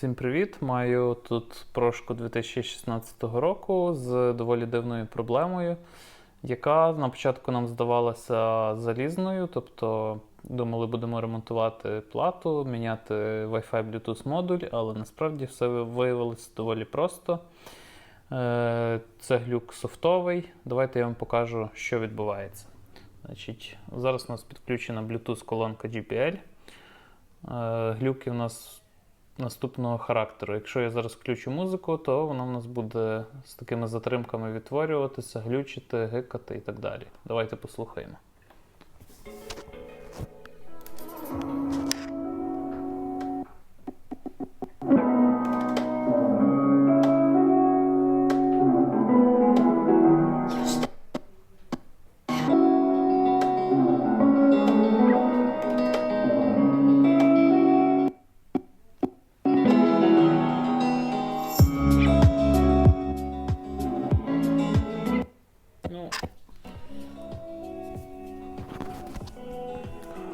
Всім привіт! Маю тут прошку 2016 року з доволі дивною проблемою, яка на початку нам здавалася залізною, тобто думали, будемо ремонтувати плату, міняти Wi-Fi Bluetooth модуль, але насправді все виявилося доволі просто. Е, Це глюк софтовий. Давайте я вам покажу, що відбувається. Значить, зараз у нас підключена Bluetooth колонка GPL. Е, Глюки у нас наступного характеру. Якщо я зараз включу музику, то вона в нас буде з такими затримками відтворюватися, глючити, гикати і так далі. Давайте послухаємо.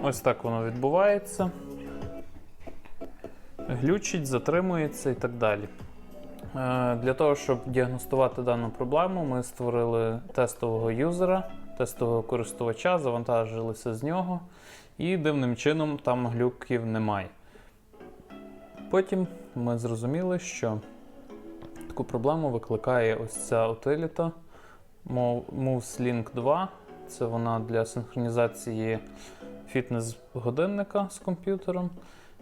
Ось так воно відбувається. Глючить, затримується і так далі. Е, Для того, щоб діагностувати дану проблему, ми створили тестового юзера, тестового користувача, завантажилися з нього, і дивним чином там глюків немає. Потім ми зрозуміли, що таку проблему викликає ось ця утиліта MoveSlink 2. Це вона для синхронізації фітнес-годинника з комп'ютером.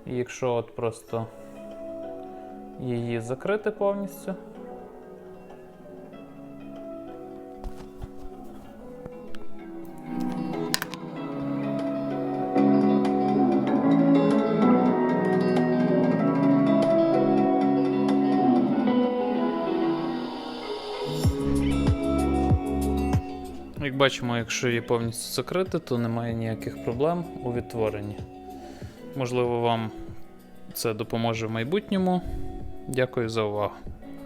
І якщо от просто її закрити повністю. Як бачимо, якщо її повністю закрити, то немає ніяких проблем у відтворенні. Можливо, вам це допоможе в майбутньому. Дякую за увагу.